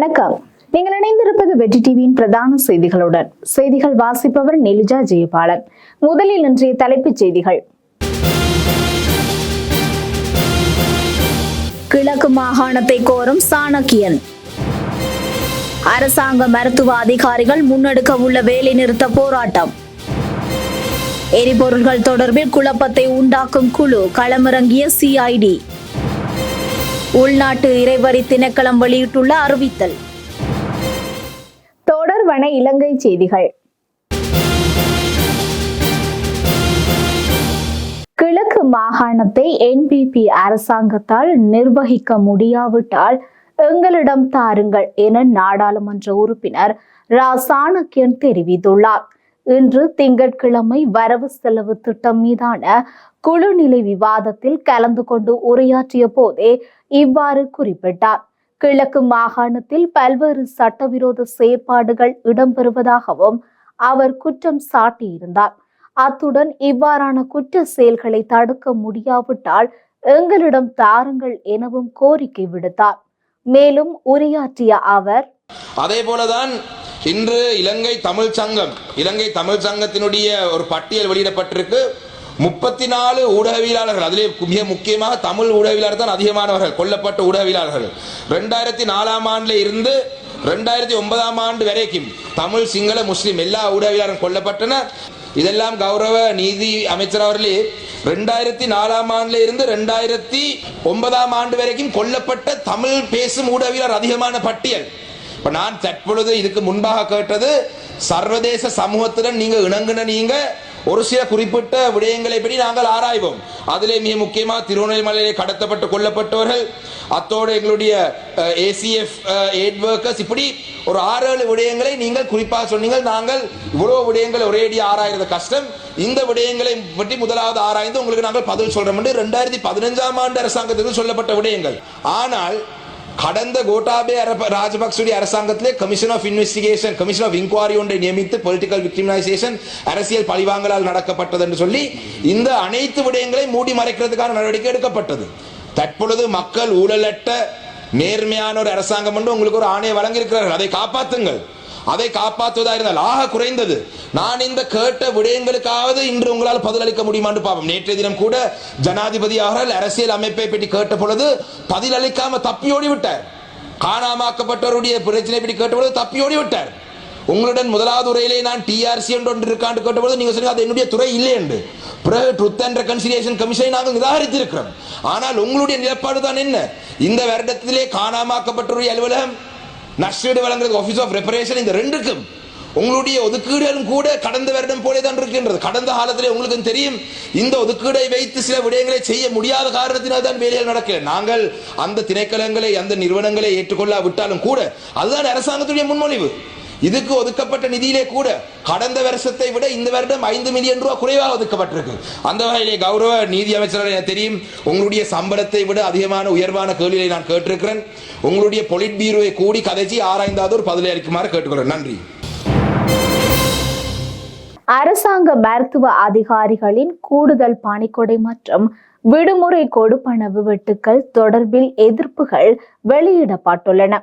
வணக்கம். நீங்கள் இணைந்திருப்பது வெற்றி டிவியின் பிரதான செய்திகளுடன். செய்திகள் வாசிப்பவர் நெலிஜா ஜெயபாலன். முதலில் இன்றைய தலைப்புச் செய்திகள். கிழக்கு மாகாணத்தை கோரும் சாணக்கியன். அரசாங்க மருத்துவ அதிகாரிகள் முன்னெடுக்க உள்ள வேலைநிறுத்த போராட்டம். எரிபொருள்கள் தொடர்பில் குழப்பத்தை உண்டாக்கும் குழு களமிறங்கிய சிஐடி உள்நாட்டு இறைவரி திணைக்களம் வெளியிட்டுள்ள அறிவித்தல். தொடர்வன இலங்கை செய்திகள். கிழக்கு மாகாணத்தை என்பிபி அரசாங்கத்தால் நிர்வகிக்க முடியாவிட்டால் எங்களிடம் தாருங்கள் என நாடாளுமன்ற உறுப்பினர் ரா சாணக்கியன் தெரிவித்துள்ளார். இன்று திங்கட்கிழமை வரவு செலவு திட்டம் மீதான குழுநிலை விவாதத்தில் கலந்து கொண்டு உரையாற்றிய போதே இவ்வாறு குறிப்பிட்டார். கிழக்கு மாகாணத்தில் பல்வேறு சட்டவிரோத செயற்பாடுகள் இடம்பெறுவதாகவும் அவர் குற்றம் சாட்டியிருந்தார். அத்துடன் இவ்வாறான குற்ற செயல்களை தடுக்க முடியாவிட்டால் எங்களிடம் தாருங்கள் எனவும் கோரிக்கை விடுத்தார். மேலும் உரையாற்றிய அவர் அதே போலதான் இன்று இலங்கை தமிழ் சங்கம் இலங்கை தமிழ் சங்கத்தினுடைய ஒரு பட்டியல் வெளியிடப்பட்டிருக்கு. முப்பத்தி நாலு ஊடகவியலாளர்கள் அதிலே மிக முக்கியமாக தமிழ் ஊடகவியலாளர் தான் அதிகமானவர்கள் கொல்லப்பட்ட ஊடகவியலாளர்கள். ரெண்டாயிரத்தி நாலாம் ஆண்டுல இருந்து ரெண்டாயிரத்தி ஒன்பதாம் ஆண்டு வரைக்கும் தமிழ் சிங்கள முஸ்லீம் எல்லா ஊடகவியலாளரும் கொல்லப்பட்டனர் இதெல்லாம் கௌரவ நீதி அமைச்சர் அவர்களே ரெண்டாயிரத்தி நாலாம் ஆண்டுல இருந்து ரெண்டாயிரத்தி ஒன்பதாம் ஆண்டு வரைக்கும் கொல்லப்பட்ட தமிழ் பேசும் ஊடகவியலாளர் அதிகமான பட்டியல். இப்ப நான் தற்பொழுது இதுக்கு முன்பாக கேட்டது சர்வதேச சமூகத்துடன் நீங்க இணங்குன நீங்க ஒரு சில குறிப்பிட்ட விடயங்களை படி நாங்கள் ஆராய்வோம். அதிலே மிக முக்கியமாக திருவண்ணாமலையிலே கடத்தப்பட்டு கொல்லப்பட்டவர்கள் அத்தோடு எங்களுடைய ஏசிஎஃப் எய்ட் ஒர்க்கர்ஸ் இப்படி ஒரு ஆறு ஏழு விடயங்களை நீங்கள் குறிப்பாக சொன்னீங்க நாங்கள் இவ்வளவு விடயங்களை ஒரேடியாக ஆராயிறது கஷ்டம். இந்த விடயங்களை பற்றி முதலாவது ஆராய்ந்து உங்களுக்கு நாங்கள் பதில் சொல்கிறோம் என்று ரெண்டாயிரத்தி பதினஞ்சாம் ஆண்டு அரசாங்கத்திற்கு சொல்லப்பட்ட விடயங்கள். ஆனால் கடந்த கோட்டாபே ராஜபக்சுடைய அரசாங்கத்திலே commission of investigation commission of inquiry ஒன்றை நியமித்து பொலிட்டிக்கல் விக்டிமைசேஷன் அரசியல் பழிவாங்கலால் நடக்கப்பட்டது என்று சொல்லி இந்த அனைத்து விடயங்களை மூடி மறைக்கிறதுக்கான நடவடிக்கை எடுக்கப்பட்டது. தற்பொழுது மக்கள் ஊழலற்ற நேர்மையான ஒரு அரசாங்கம் என்று உங்களுக்கு ஒரு ஆணையை வழங்கியிருக்கிறார்கள். அதை காப்பாற்றுங்கள். அதை காப்பாற்றுவதா இருந்தால் ஆக குறைந்தது. நான் இந்த கேட்ட விடயங்களுக்காவது இன்று உங்களால் பதிலளிக்க முடியுமான்னு பார்ப்போம் நேற்றைய தினம் கூட ஜனாதிபதி அவர்கள் அரசியல் அமைப்பை பற்றி கேட்ட பொழுது பதிலளிக்காம தப்பியோடி விட்டார். காணாமாக்கப்பட்டவருடைய பிரச்சனை பற்றி கேட்ட பொழுது தப்பியோடி விட்டார். உங்களுடன் முதலாவது உரையிலே நான் டிஆர்சி என்று ஒன்று இருக்காண்டு கேட்டபோது நீங்க சொன்னீங்க அது என்னுடைய துறை இல்லை என்று பிறகு ட்ருத் அண்ட் ரெகன்சிலியேஷன் கமிஷனை நாங்கள் நிராகரித்திருக்கிறோம். ஆனால் உங்களுடைய நிலப்பாடு தான் என்ன? இந்த வருடத்திலே காணாமாக்கப்பட்டவருடைய அலுவலகம் நஷ்டீடு வழங்குறது ஆஃபீஸ் ஆஃப் ரெப்பரேஷன் இந்த ரெண்டுக்கும். உங்களுடைய ஒதுக்கீடுகளும் கூட கடந்த வருடம் போலே தான் இருக்கின்றது. கடந்த காலத்திலே உங்களுக்கு தெரியும் இந்த ஒதுக்கீடை வைத்து சில விடயங்களை செய்ய முடியாத காரணத்தினால் தான் வேலைகள் நடக்கல நாங்கள் அந்த திணைக்களங்களை அந்த நிறுவனங்களை ஏற்றுக்கொள்ளா விட்டாலும் கூட அதுதான் அரசாங்கத்துடைய முன்மொழிவு. இதுக்கு ஒதுக்கப்பட்ட நிதியிலே கூட கடந்த வருஷத்தை விட இந்த வருடம் ஐந்து மில்லியன் ரூபாய் குறைவாக ஒதுக்கப்பட்டிருக்கு. அந்த வகையிலே கௌரவ நீதி அமைச்சர் எனக்கு தெரியும் உங்களுடைய சம்பளத்தை விட அதிகமான உயர்வான கேள்வியை நான் கேட்டிருக்கிறேன். உங்களுடைய பொலிட் பீரோவை கூடி கதைச்சி ஆராய்ந்தாவது ஒரு பதிலை அளிக்குமாறு கேட்டுக்கிறேன் நன்றி. அரசாங்க மருத்துவ அதிகாரிகளின் கூடுதல் பணிக்கொடை மற்றும் விடுமுறை கொடுப்பனவு வெட்டுக்கள் தொடர்பில் எதிர்ப்புகள் வெளியிடப்பட்டுள்ளன.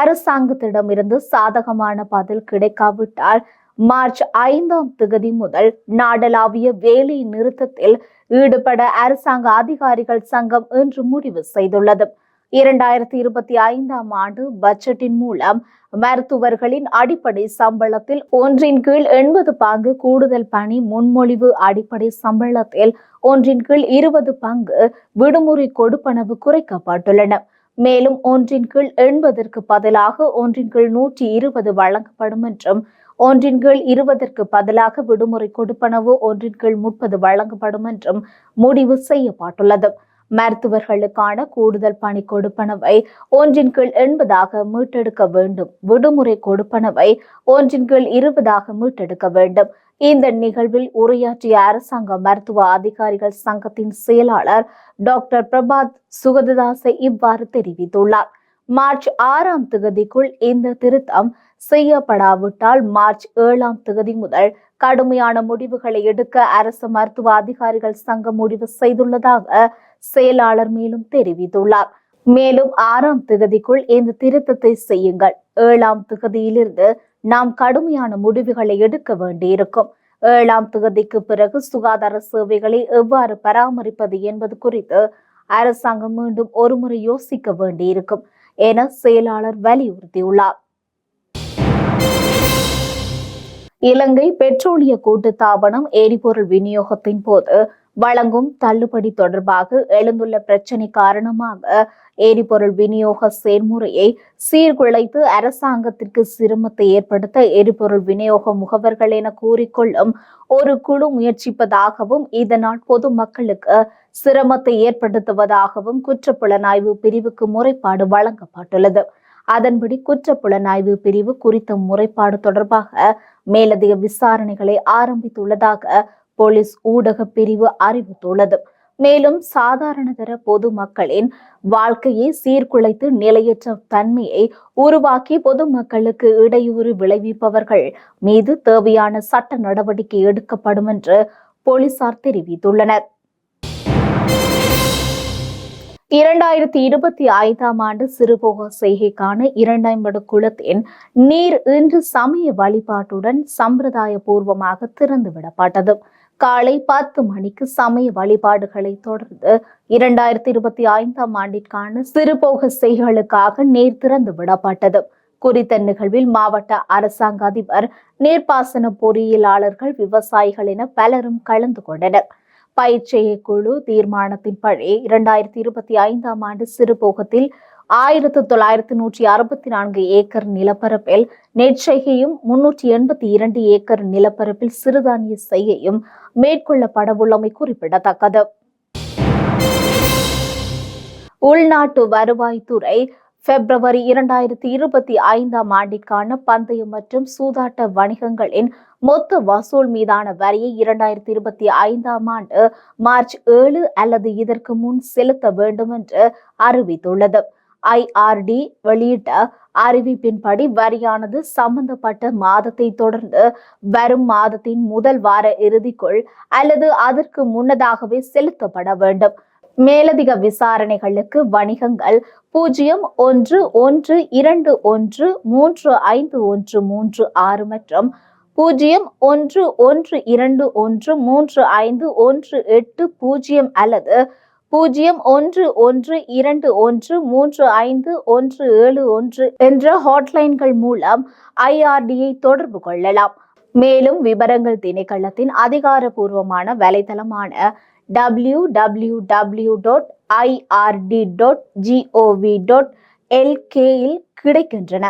அரசாங்கத்திடமிருந்து சாதகமான பதில் கிடைக்காவிட்டால் மார்ச் ஐந்தாம் தேதி முதல் நாடளாவிய வேலை நிறுத்தத்தில் ஈடுபட அரசாங்க அதிகாரிகள் சங்கம் இன்று முடிவு செய்துள்ளது. இரண்டாயிரத்தி இருபத்தி ஐந்தாம் ஆண்டு பட்ஜெட்டின் மூலம் மருத்துவர்களின் அடிப்படை சம்பளத்தில் ஒன்றின் கீழ் எண்பது பங்கு கூடுதல் பணி முன்மொழிவு அடிப்படை சம்பளத்தில் ஒன்றின் கீழ் இருபது பங்கு விடுமுறை கொடுப்பனவு குறைக்கப்பட்டுள்ளன. மேலும் ஒன்றின் கீழ் எண்பதற்கு பதிலாக ஒன்றின் கீழ் நூற்றி இருபது வழங்கப்படும் என்றும் ஒன்றின் கீழ் இருபதற்கு பதிலாக விடுமுறை கொடுப்பனவு ஒன்றின் கீழ் முப்பது வழங்கப்படும் என்றும் முடிவு செய்யப்பட்டுள்ளது. மருத்துவர்களுக்கான கூடுதல் பணி கொடுப்பனவை. ஒன்றின் கீழ் எண்பதாக மீட்டெடுக்க வேண்டும். விடுமுறை கொடுப்பனவை ஒன்றின் கீழ் இருபதாக மீட்டெடுக்க வேண்டும். இந்த நிகழ்வில் உரையாற்றிய அரசாங்க மருத்துவ அதிகாரிகள் சங்கத்தின் செயலாளர் டாக்டர் பிரபாத் சுகததாசை இவ்வாறு தெரிவித்துள்ளார். மார்ச் ஆறாம் திகதிக்குள் இந்த திருத்தம் செய்யப்படாவிட்டால் மார்ச் ஏழாம் திகதி முதல் கடுமையான முடிவுகளை எடுக்க அரசு மருத்துவ அதிகாரிகள் சங்கம் முடிவு செய்துள்ளதாக செயலாளர் மேலும் தெரிவித்துள்ளார். மேலும் ஆறாம் திகதிக்குள் இந்த திருத்தத்தை செய்யுங்கள். ஏழாம் திகதியிலிருந்து நாம் கடுமையான முடிவுகளை எடுக்க வேண்டியிருக்கும். ஏழாம் திகதிக்கு பிறகு சுகாதார சேவைகளை எவ்வாறு பராமரிப்பது என்பது குறித்து அரசாங்கம் மீண்டும் ஒருமுறை யோசிக்க வேண்டியிருக்கும் என செயலாளர் வலியுறுத்தியுள்ளார். இலங்கை பெட்ரோலிய கூட்டுத்தாபனம் எரிபொருள் விநியோகத்தின் போது வழங்கும் தள்ளுபடி தொடர்பாக எழுந்துள்ள பிரச்சினை காரணமாக எரிபொருள் விநியோக செயல்முறையை சீர்குலைத்து அரசாங்கத்திற்கு சிரமத்தை ஏற்படுத்த எரிபொருள் விநியோக முகவர்கள் என கூறிக்கொள்ளும் ஒரு குழு முயற்சிப்பதாகவும் இதனால் பொதுமக்களுக்கு சிரமத்தை ஏற்படுத்துவதாகவும் குற்றப்புலனாய்வு பிரிவுக்கு முறைப்பாடு வழங்கப்பட்டுள்ளது. அதன்படி குற்றப்புலனாய்வு பிரிவு குறித்த முறைப்பாடு தொடர்பாக மேலதிக விசாரணைகளை ஆரம்பித்துள்ளதாக போலீஸ் ஊடக பிரிவு அறிவித்துள்ளது. மேலும் சாதாரணதர பொதுமக்களின் வாழ்க்கையை சீர்குலைத்து நிலையற்ற தன்மையை உருவாக்கி பொதுமக்களுக்கு இடையூறு விளைவிப்பவர்கள் மீது தேவையான சட்ட நடவடிக்கை எடுக்கப்படும் என்று போலீசார் தெரிவித்துள்ளனர். இரண்டாயிரத்தி இருபத்தி ஐந்தாம் ஆண்டு சிறுபோக செய்கைக்கான இரண்டாம் குளத்தின் நீர் இன்று சமய வழிபாட்டுடன் சம்பிரதாய பூர்வமாக திறந்துவிடப்பட்டது. காலை பத்து மணிக்கு சமய வழிபாடுகளை தொடர்ந்து இரண்டாயிரத்தி இருபத்தி ஐந்தாம் ஆண்டிற்கான சிறுபோக செய்களுக்காக நீர் திறந்து விடப்பட்டது குறித்த நிகழ்வில் மாவட்ட அரசாங்க அதிபர் நீர்ப்பாசன பொறியியலாளர்கள் விவசாயிகள் என பலரும் கலந்து கொண்டனர். பயிற்சியை குழு தீர்மானத்தின்படி இரண்டாயிரத்தி இருபத்தி ஐந்தாம் ஆண்டு சிறுபோகத்தில் ஆயிரத்து தொள்ளாயிரத்து நூற்றி அறுபத்தி நான்கு ஏக்கர் நிலப்பரப்பில் நெற்செய்கையும் முன்னூற்றி எண்பத்தி இரண்டு ஏக்கர் நிலப்பரப்பில் சிறுதானிய செய்கையும் மேற்கொள்ளப்படவுள்ளமை குறிப்பிடத்தக்கது. உள்நாட்டு வருவாய்த்துறை பிப்ரவரி இரண்டாயிரத்தி இருபத்தி ஐந்தாம் ஆண்டிற்கான பந்தயம் மற்றும் சூதாட்ட வணிகங்களின் மொத்த வசூல் மீதான வரியை இரண்டாயிரத்தி இருபத்தி ஐந்தாம் ஆண்டு மார்ச் ஏழு அல்லது இதற்கு முன் செலுத்த வேண்டும் என்று அறிவித்துள்ளது. ஐஆர்டி வெளியிட்ட அறிவிப்பின்படி வரியானது சம்பந்தப்பட்ட மாதத்தை தொடர்ந்து வரும் மாதத்தின் முதல் வார இறுதிக்குள் அல்லது அதற்கு முன்னதாகவே செலுத்தப்பட வேண்டும். மேலதிக விசாரணைகளுக்கு வணிகங்கள் பூஜ்ஜியம் ஒன்று ஒன்று இரண்டு ஒன்று மூன்று ஐந்து ஒன்று மூன்று ஆறு மற்றும் பூஜ்ஜியம் ஒன்று ஒன்று இரண்டு ஒன்று மூன்று ஐந்து ஒன்று எட்டு பூஜ்ஜியம் அல்லது பூஜ்ஜியம் ஒன்று ஒன்று இரண்டு ஒன்று மூன்று ஐந்து ஒன்று ஏழு ஒன்று என்ற ஹாட்லைன்கள் மூலம் ஐஆர்டியை தொடர்பு கொள்ளலாம். மேலும் விவரங்கள் திணைக்களத்தின் அதிகாரப்பூர்வமான வலைதளமான W W W dot IRD dot GOV dot எல்கேயில் கிடைக்கின்றன.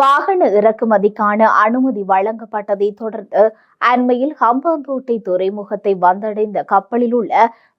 வாகன இறக்குமதிக்கான அனுமதி வழங்கப்பட்டதை தொடர்ந்து அண்மையில் ஹம்பாந்தோட்டை துறைமுகத்தை வந்தடைந்த கப்பலில் உள்ள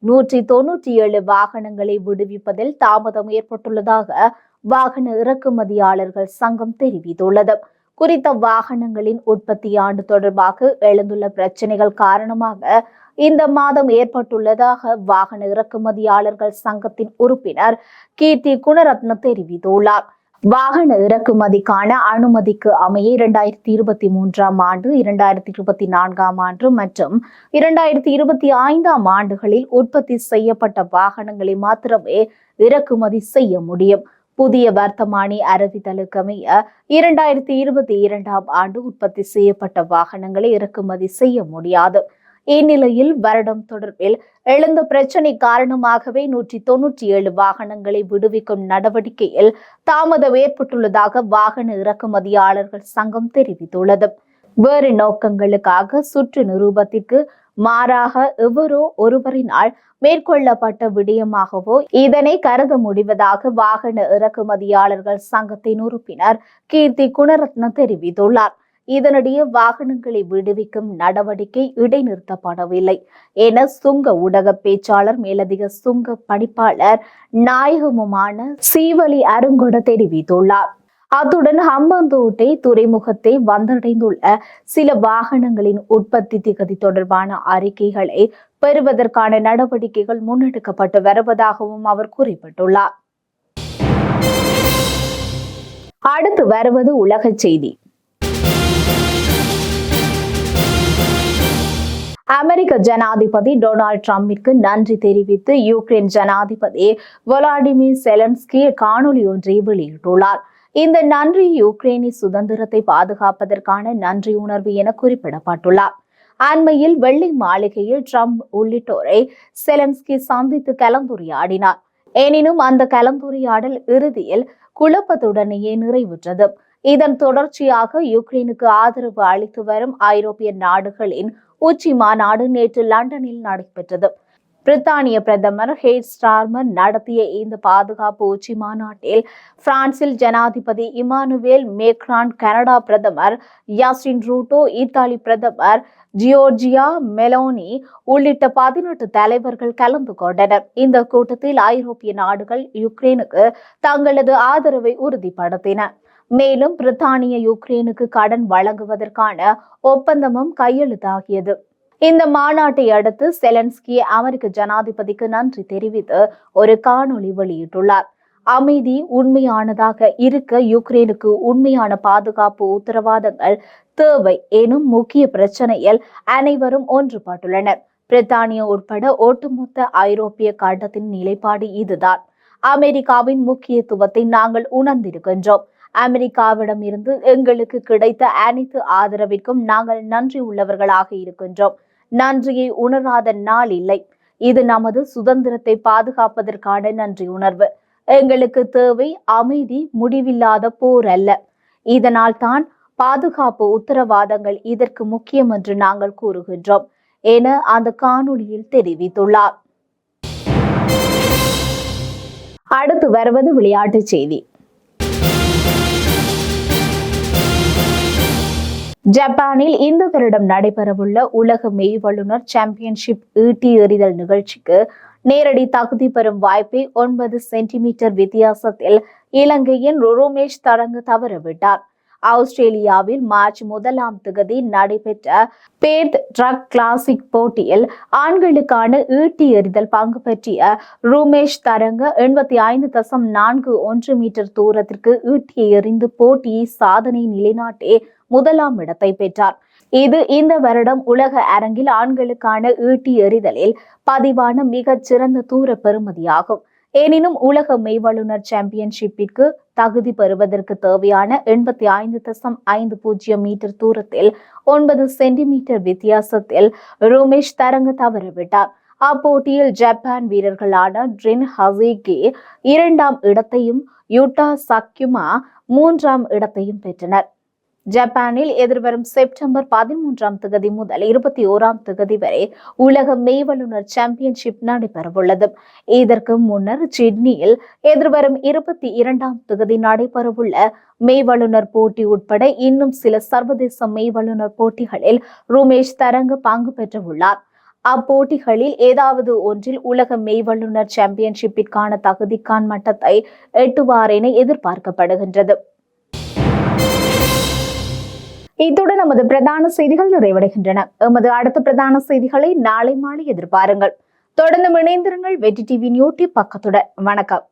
நூற்றி தொன்னூற்றி ஏழு வாகனங்களை விடுவிப்பதில் தாமதம் ஏற்பட்டுள்ளதாக வாகன இறக்குமதியாளர்கள் சங்கம் தெரிவித்துள்ளது. குறித்த வாகனங்களின் உற்பத்தி ஆண்டு தொடர்பாக எழுந்துள்ள பிரச்சனைகள் காரணமாக இந்த மாதம் ஏற்பட்டுள்ளதாக வாகன இறக்குமதியாளர்கள் சங்கத்தின் உறுப்பினர் கீர்த்தி குணரத்ன தெரிவித்துள்ளார். வாகன இறக்குமதிக்கான அனுமதிக்கு அமைய இரண்டாயிரத்தி இருபத்தி மூன்றாம் ஆண்டு இரண்டாயிரத்தி இருபத்தி நான்காம் ஆண்டு மற்றும் இரண்டாயிரத்தி இருபத்தி ஐந்தாம் ஆண்டுகளில் உற்பத்தி செய்யப்பட்ட வாகனங்களை மாத்திரமே இறக்குமதி செய்ய முடியும். புதிய வர்த்தமானி அறிவித்தலுக்கமைய இரண்டாயிரத்தி இருபத்தி இரண்டாம் ஆண்டு உற்பத்தி செய்யப்பட்ட வாகனங்களை இறக்குமதி செய்ய முடியாது. இந்நிலையில் வருடம் தொடர்பில் எழுந்த பிரச்சினை காரணமாகவே நூற்றி தொன்னூற்றி ஏழு வாகனங்களை விடுவிக்கும் நடவடிக்கையில் தாமதம் ஏற்பட்டுள்ளதாக வாகன இறக்குமதியாளர்கள் சங்கம் தெரிவித்துள்ளது. வேறு நோக்கங்களுக்காக சுற்று நிரூபத்திற்கு மாறாக எவரோ ஒருவரினால் மேற்கொள்ளப்பட்ட விடயமாகவோ இதனை கருத முடிவதாக வாகன இறக்குமதியாளர்கள் சங்கத்தின் உறுப்பினர் கீர்த்தி குணரத்ன தெரிவித்துள்ளார். இதனிடையே வாகனங்களை விடுவிக்கும் நடவடிக்கை இடைநிறுத்தப்படவில்லை. என சுங்க ஊடக பேச்சாளர் மேலதிக சுங்க பணிப்பாளர் நாயகமுமான சீவலி அருங்கொட தெரிவித்துள்ளார். அத்துடன் ஹம்பந்தோட்டை துறைமுகத்தை வந்தடைந்துள்ள சில வாகனங்களின் உற்பத்தி திகதி தொடர்பான அறிக்கைகளை பெறுவதற்கான நடவடிக்கைகள் முன்னெடுக்கப்பட்டு வருவதாகவும் அவர் குறிப்பிட்டுள்ளார். அடுத்து வருவது உலக செய்தி. அமெரிக்க ஜனாதிபதி டொனால்ட் ட்ரம்பிற்கு நன்றி தெரிவித்து யுக்ரைன் ஜனாதிபதி வொலாடிமிர் செலன்ஸ்கி காணொலி ஒன்றை வெளியிட்டுள்ளார். இந்த நன்றி யுக்ரைனின் சுதந்திரத்தை பாதுகாப்பதற்கான நன்றி உணர்வு என குறிப்பிடப்பட்டுள்ளார். அண்மையில் வெள்ளை மாளிகையில் ட்ரம்ப் உள்ளிட்டோரை செலன்ஸ்கி சந்தித்து கலந்துரையாடினார். எனினும் அந்த கலந்துரையாடல் இறுதியில் குழப்பத்துடனேயே நிறைவுற்றது. இதன் தொடர்ச்சியாக யுக்ரைனுக்கு ஆதரவு அளித்து வரும் ஐரோப்பிய நாடுகளின் உச்சி மாநாடு நேற்று லண்டனில் நடைபெற்றது. பிரித்தானிய பிரதமர் ஹேட் ஸ்டார்மர் நடத்திய இந்த பாதுகாப்பு உச்சி மாநாட்டில் பிரான்சில் ஜனாதிபதி இமானுவேல் மேக்ரான் கனடா பிரதமர் யாஸ்டின் ரூட்டோ இத்தாலி பிரதமர் ஜியோர்ஜியா மெலோனி உள்ளிட்ட பதினெட்டு தலைவர்கள் கலந்து கொண்டனர். இந்த கூட்டத்தில் ஐரோப்பிய நாடுகள் யுக்ரைனுக்கு தங்களது ஆதரவை உறுதிப்படுத்தின. மேலும் பிரித்தானிய யுக்ரைனுக்கு கடன் வழங்குவதற்கான ஒப்பந்தமும் கையெழுத்தாகியது. இந்த மாநாட்டை அடுத்து செலன்ஸ்கி அமெரிக்க ஜனாதிபதிக்கு நன்றி தெரிவித்து ஒரு காணொளி வெளியிட்டுள்ளார். அமைதி உண்மையானதாக இருக்க யுக்ரைனுக்கு உண்மையான பாதுகாப்பு உத்தரவாதங்கள் தேவை எனும் முக்கிய பிரச்சனையில் அனைவரும் ஒன்றுபட்டுள்ளனர். பிரித்தானியா உட்பட ஒட்டுமொத்த ஐரோப்பிய கண்டத்தின் நிலைப்பாடு இதுதான். அமெரிக்காவின் முக்கியத்துவத்தை நாங்கள் உணர்ந்திருக்கின்றோம். அமெரிக்காவிடம் இருந்து எங்களுக்கு கிடைத்த அனைத்து ஆதரவிற்கும் நாங்கள் நன்றி உள்ளவர்களாக இருக்கின்றோம். நன்றியை உணராத நாள் இல்லை. இது நமது சுதந்திரத்தை பாதுகாப்பதற்கான நன்றி உணர்வு. எங்களுக்கு தேவை அமைதி முடிவில்லாத போர் அல்ல. இதனால் தான் பாதுகாப்பு உத்தரவாதங்கள் இதற்கு முக்கியம் என்று நாங்கள் கூறுகின்றோம் என அந்த காணொளியில் தெரிவித்துள்ளார். அடுத்து வருவது விளையாட்டுச் செய்தி. ஜப்பானில் இந்த வருடம் நடைபெறவுள்ள உலக மெய் வல்லுநர் சாம்பியன்ஷிப் ஈட்டி எறிதல் நிகழ்ச்சிக்கு நேரடி தகுதி பெறும் வாய்ப்பை ஒன்பது சென்டிமீட்டர் வித்தியாசத்தில் இலங்கையின் ரோமேஷ் தரங்கு தவறவிட்டார். ஆஸ்திரேலியாவில் மார்ச் முதலாம் திகதி நடைபெற்ற பேர்த் ட்ரக் கிளாசிக் போட்டியில் ஆண்களுக்கான ஈட்டி எறிதல் பங்கு பற்றிய ரூமேஷ் தரங்க எண்பத்தி ஐந்து தசம் நான்கு ஒன்று மீட்டர் தூரத்திற்கு ஈட்டியை எறிந்து போட்டியை சாதனை நிலைநாட்டி முதலாம் இடத்தை பெற்றார். இது இந்த வருடம் உலக அரங்கில் ஆண்களுக்கான ஈட்டி எறிதலில் பதிவான மிகச் சிறந்த தூர பெறுமதியாகும். எனினும் உலக மெய்வல்லுநர் சாம்பியன்ஷிப்பிற்கு தகுதி பெறுவதற்கு தேவையான எண்பத்தி ஐந்து தசம் ஐந்து பூஜ்ஜியம் மீட்டர் தூரத்தில் ஒன்பது சென்டிமீட்டர் வித்தியாசத்தில் ரோமேஷ் தரங்க தவறவிட்டார். அப்போட்டியில் ஜப்பான் வீரர்களான ட்ரின் ஹசிகி இரண்டாம் இடத்தையும் யூட்டா சக்யுமா மூன்றாம் இடத்தையும் பெற்றனர். ஜப்பானில் எதிர்வரும் செப்டம்பர் பதிமூன்றாம் தேதி முதல் இருபத்தி ஓராம் தேதி வரை உலக மேவலுநர் சாம்பியன்ஷிப் நடைபெறவுள்ளது. இதற்கு முன்னர் சிட்னியில் எதிர்வரும் இருபத்தி இரண்டாம் தேதி நடைபெறவுள்ள மேவலுநர் போட்டி உட்பட இன்னும் சில சர்வதேச மேவலுநர் போட்டிகளில் ரூமேஷ் தரங்கு பங்கு பெற்றுள்ளார். அப்போட்டிகளில் ஏதாவது ஒன்றில் உலக மெய்வல்லுநர் சாம்பியன்ஷிப்பிற்கான தகுதிக்கான் மட்டத்தை எட்டுவார் என எதிர்பார்க்கப்படுகின்றது. இத்துடன் நமது பிரதான செய்திகள் நிறைவடைகின்றன. எமது அடுத்த பிரதான செய்திகளை நாளை மாலை எதிர்பாருங்கள். தொடர்ந்து இணைந்திருங்கள் வெற்றி டிவி நியூட்டி பக்கத்துடன். வணக்கம்.